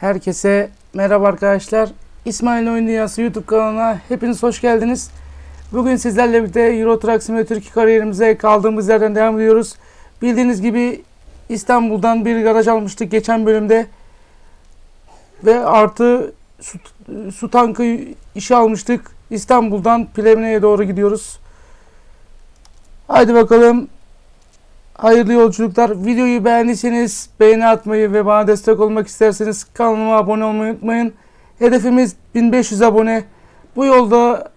Herkese merhaba arkadaşlar. İsmail Oyun Dünyası YouTube kanalına hepiniz hoş geldiniz. Bugün sizlerle birlikte Euro Truck Simulator 2 kariyerimize kaldığımız yerden devam ediyoruz. Bildiğiniz gibi İstanbul'dan bir garaj almıştık geçen bölümde. Ve artı su, su tankı işe almıştık. İstanbul'dan Plevne'ye doğru gidiyoruz. Haydi bakalım. Hayırlı yolculuklar. Videoyu beğendiyseniz beğeni atmayı ve bana destek olmak isterseniz kanalıma abone olmayı unutmayın. Hedefimiz 1500 abone. Bu yolda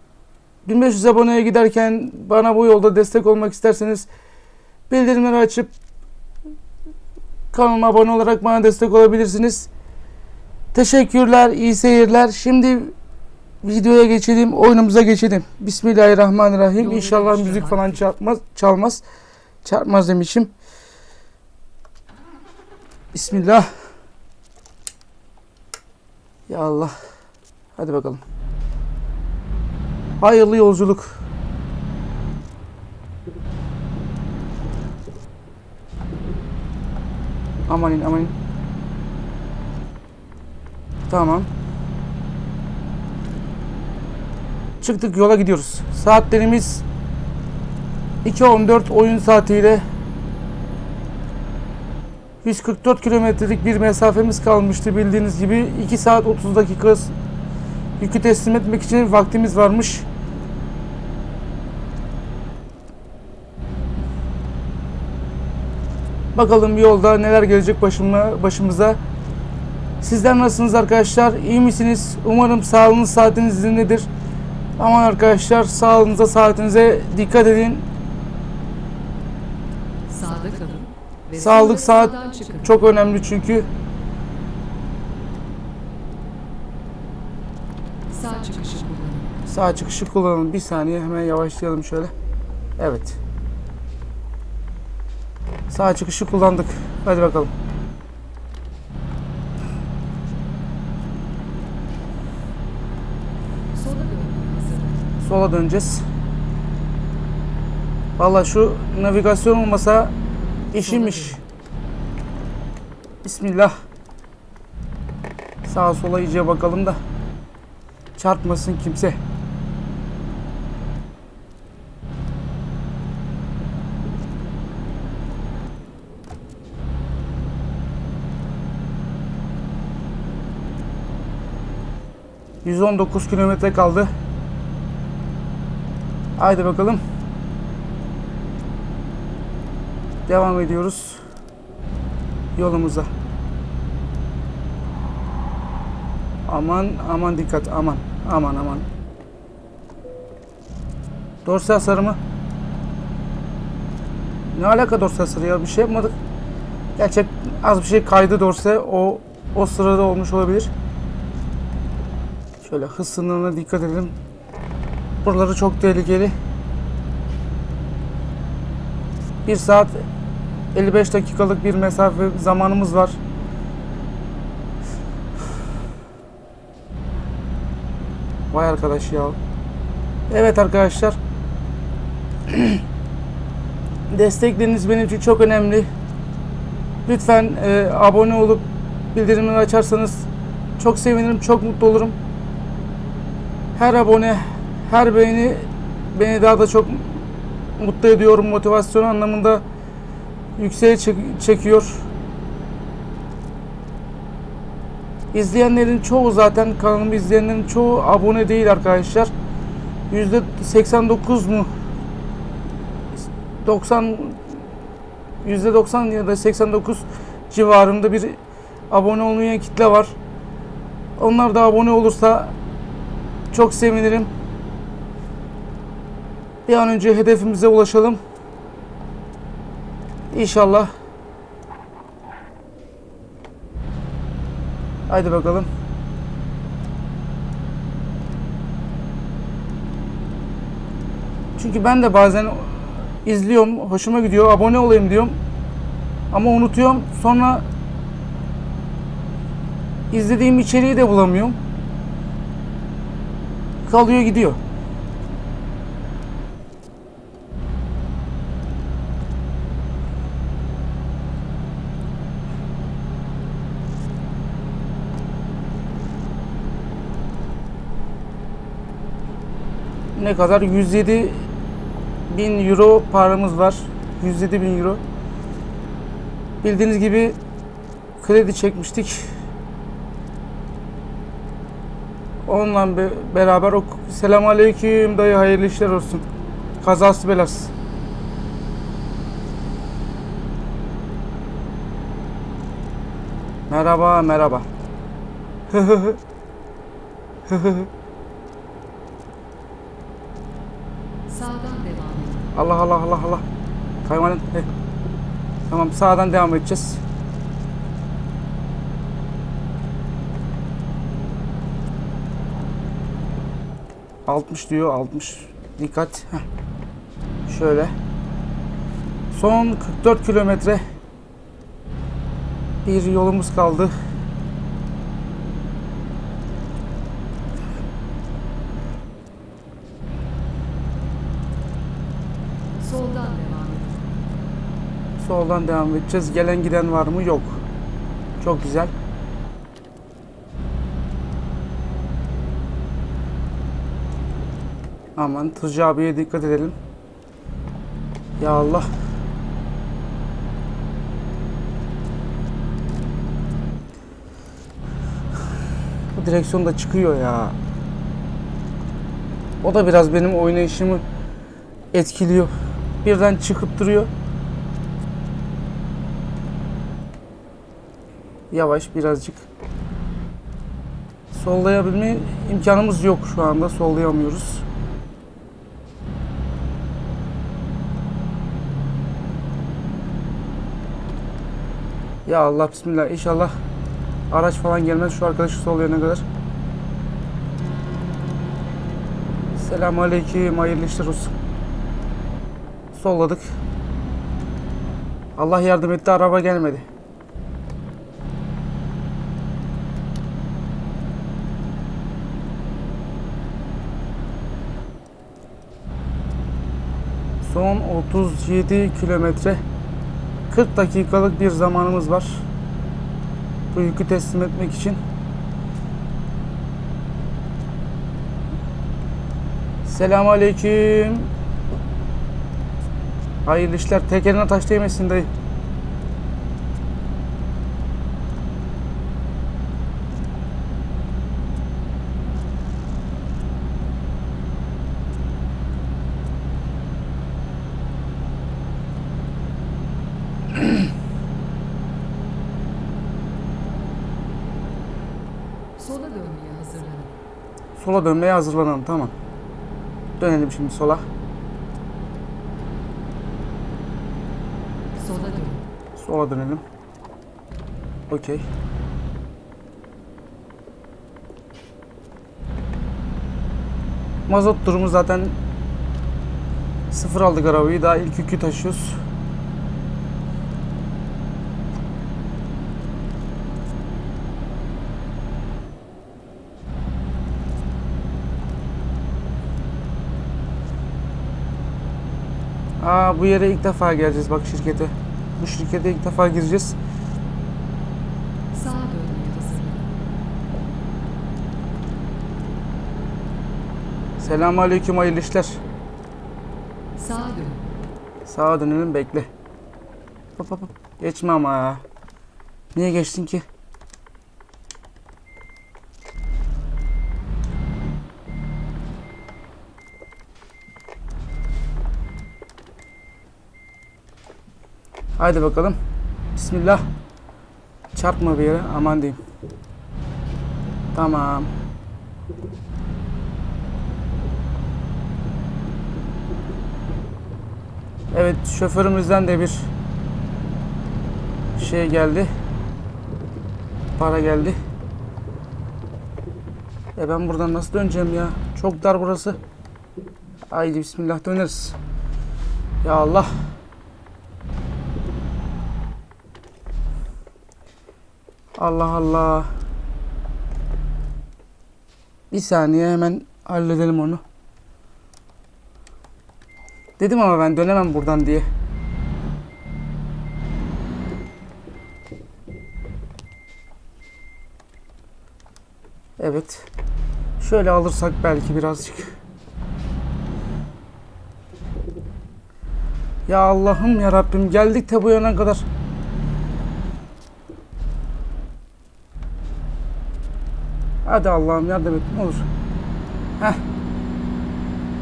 1500 aboneye giderken bana bu yolda destek olmak isterseniz bildirimleri açıp kanalıma abone olarak bana destek olabilirsiniz. Teşekkürler, iyi seyirler. Şimdi videoya geçelim, oyunumuza geçelim. Bismillahirrahmanirrahim. İnşallah müzik falan çalmaz. çalmaz. Çarpmaz demişim. Bismillah. Ya Allah. Hadi bakalım. Hayırlı yolculuk. Amanin amanin. Tamam. Çıktık yola gidiyoruz. Saatlerimiz 2.14 oyun saatiyle 144 kilometrelik bir mesafemiz kalmıştı bildiğiniz gibi 2 saat 30 dakika yükü teslim etmek için vaktimiz varmış. Bakalım yolda neler gelecek başıma, başımıza. Sizler nasılsınız arkadaşlar? İyi misiniz? Umarım sağlığınız saatiniz yerindedir. Aman arkadaşlar sağlığınıza saatinize dikkat edin. Sağda kalın. Ve Sağlık saat çıkın. çok önemli çünkü. Sağ çıkışı kullanın. Sağ çıkışı kullanalım. Bir saniye hemen yavaşlayalım şöyle. Evet. Sağ çıkışı kullandık. Hadi bakalım. Sola döneceğiz. Valla şu navigasyon olmasa işimiş. Bismillah. Sağa sola iyice bakalım da çarpmasın kimse. ...119 kilometre kaldı. Haydi bakalım. Devam ediyoruz. Yolumuza. Aman aman dikkat aman aman aman. Dorsi hasarı mı? Ne alaka dorsi hasarı ya bir şey yapmadık. Gerçek az bir şey kaydı dorse o o sırada olmuş olabilir. Şöyle hız sınırına dikkat edelim. Buraları çok tehlikeli. 1 saat 55 dakikalık bir mesafe zamanımız var. Vay arkadaş ya. Evet arkadaşlar. Destekleriniz benim için çok önemli. Lütfen e, abone olup bildirimleri açarsanız çok sevinirim, çok mutlu olurum. Her abone, her beğeni beni daha da çok mutlu ediyor, motivasyon anlamında yükseğe çek- çekiyor. İzleyenlerin çoğu zaten kanalımı izleyenlerin çoğu abone değil arkadaşlar. Yüzde 89 mu? 90 yüzde 90 ya da 89 civarında bir abone olmayan kitle var. Onlar da abone olursa çok sevinirim. Bir an önce hedefimize ulaşalım. İnşallah. Haydi bakalım. Çünkü ben de bazen izliyorum, hoşuma gidiyor, abone olayım diyorum. Ama unutuyorum. Sonra izlediğim içeriği de bulamıyorum. Kalıyor gidiyor. Ne kadar? 107 bin euro paramız var. 107 bin euro. Bildiğiniz gibi kredi çekmiştik. Onunla be- beraber o Selamun Aleyküm dayı hayırlı işler olsun. Kazası belası. Merhaba merhaba. Allah Allah Allah Allah. Kaymanın. Hey. Tamam sağdan devam edeceğiz. Altmış diyor 60. Dikkat. Heh. Şöyle. Son 44 kilometre bir yolumuz kaldı. Soldan devam edin. Soldan devam edeceğiz. Gelen giden var mı? Yok. Çok güzel. Aman Tırcı abiye dikkat edelim. Ya Allah. Bu direksiyon da çıkıyor ya. O da biraz benim oynayışımı etkiliyor. Birden çıkıp duruyor. Yavaş birazcık. Sollayabilme imkanımız yok şu anda. Sollayamıyoruz. Ya Allah bismillah inşallah araç falan gelmez şu arkadaşı sollayana kadar. Selamun aleyküm hayırlı işler olsun. Solladık. Allah yardım etti araba gelmedi. Son 37 kilometre 40 dakikalık bir zamanımız var. Bu yükü teslim etmek için. Selamun Aleyküm. Hayırlı işler. Tekerine taş değmesin dayı. Sola dönmeye hazırlanın. Sola dönmeye hazırlanalım. Tamam. Dönelim şimdi sola. Sola dönün. Sola dönelim. Okey. Mazot durumu zaten sıfır aldık arabayı. Daha ilk yükü taşıyoruz. Aa bu yere ilk defa geleceğiz bak şirkete. Bu şirkete ilk defa gireceğiz. Sağa hazırlanın. Selamun aleyküm hayırlı işler. Sağa dönün. Sağa dönelim bekle. Hop hop hop. Geçme ama ya. Niye geçtin ki? Haydi bakalım. Bismillah. Çarpma bir yere. Aman diyeyim. Tamam. Evet şoförümüzden de bir şey geldi. Para geldi. E ben buradan nasıl döneceğim ya? Çok dar burası. Haydi bismillah döneriz. Ya Allah. Allah Allah. Bir saniye hemen halledelim onu. Dedim ama ben dönemem buradan diye. Evet. Şöyle alırsak belki birazcık. Ya Allah'ım ya Rabbim geldik de bu yana kadar. Hadi Allah'ım yardım et ne olur. Heh.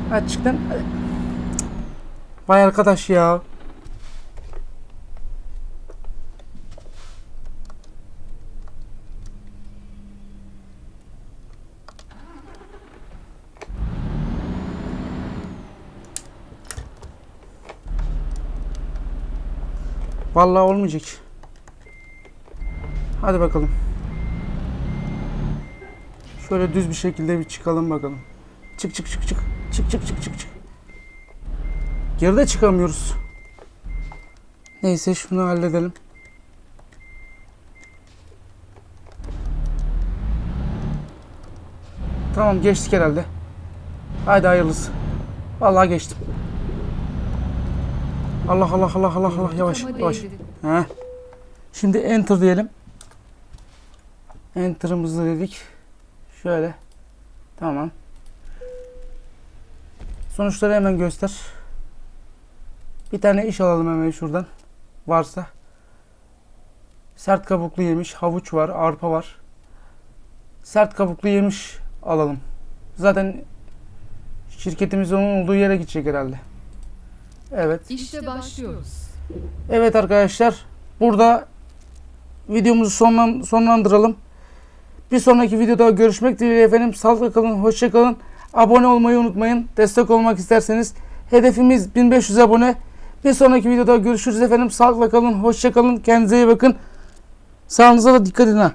Hadi çık lan. Hadi. Vay arkadaş ya. Vallahi olmayacak. Hadi bakalım. Şöyle düz bir şekilde bir çıkalım bakalım. Çık çık çık çık. Çık çık çık çık çık. Geride çıkamıyoruz. Neyse şunu halledelim. Tamam geçtik herhalde. Haydi hayırlısı. Vallahi geçtim. Allah Allah Allah Allah Allah yavaş yavaş. Heh. Şimdi enter diyelim. Enter'ımızı dedik. Şöyle. Tamam. Sonuçları hemen göster. Bir tane iş alalım hemen şuradan. Varsa. Sert kabuklu yemiş, havuç var, arpa var. Sert kabuklu yemiş alalım. Zaten şirketimiz onun olduğu yere gidecek herhalde. Evet. İşte başlıyoruz. Evet arkadaşlar burada videomuzu sonlan, sonlandıralım. Bir sonraki videoda görüşmek dileğiyle efendim. Sağlıkla kalın, hoşça kalın. Abone olmayı unutmayın. Destek olmak isterseniz. Hedefimiz 1500 abone. Bir sonraki videoda görüşürüz efendim. Sağlıkla kalın, hoşça kalın. Kendinize iyi bakın. Sağlığınıza da dikkat edin ha.